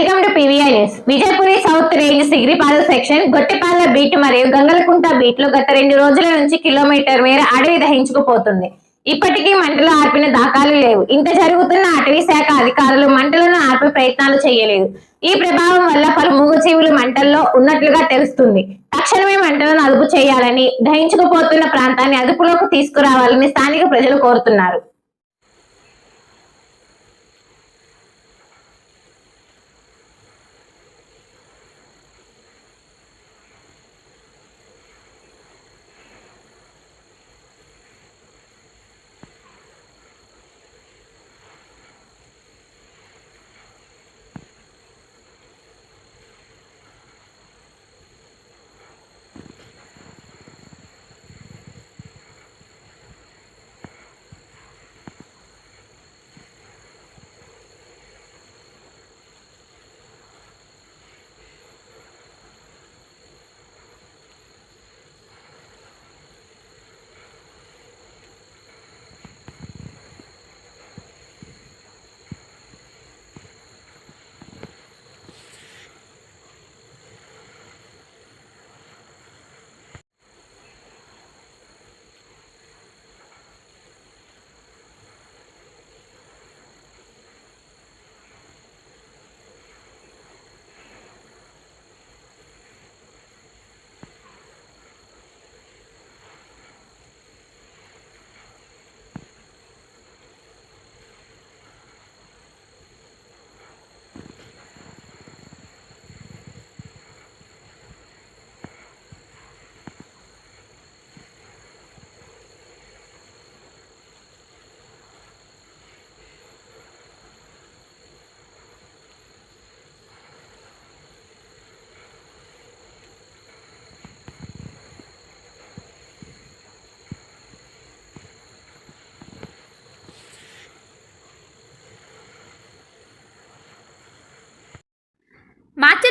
Welcome to PVI news. Vijayapuri south range Sigripala section Gottepala beat మరియు గంగలకుంట బీట్లో గత రెండు రోజుల నుంచి కిలోమీటర్ మేర అడవి దహించుకుపోతుంది. ఇప్పటికీ మంటలు ఆర్పిన దాఖలు లేవు. ఇంత జరుగుతున్న అటవీ శాఖ అధికారులు మంటలను ఆర్పే ప్రయత్నాలు చేయలేదు. ఈ ప్రభావం వల్ల పలు మూగజీవులు మంటల్లో ఉన్నట్లుగా తెలుస్తుంది. తక్షణమే మంటలను అదుపు చేయాలని దహించుకుపోతున్న ప్రాంతాన్ని అదుపులోకి తీసుకురావాలని స్థానిక ప్రజలు కోరుతున్నారు.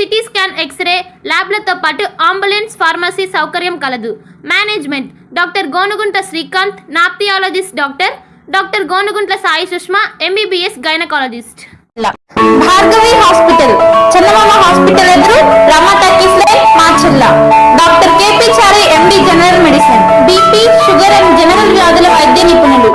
CT scan x ray ల్యాబ్లతో పాటు అంబులెన్స్ ఫార్మసీ సౌకర్యం కలదు. Management doctor Gonugunta Srikanth ophthalmologist doctor doctor Gonuguntla Sai Sushma MBBS gynaecologist. Bhargavi hospital Chandamama hospital ఎదురు Rama talkies line Macherla doctor KP Chari MD general medicine. BP sugar and general వ్యాధుల వైద్య నిపుణులు.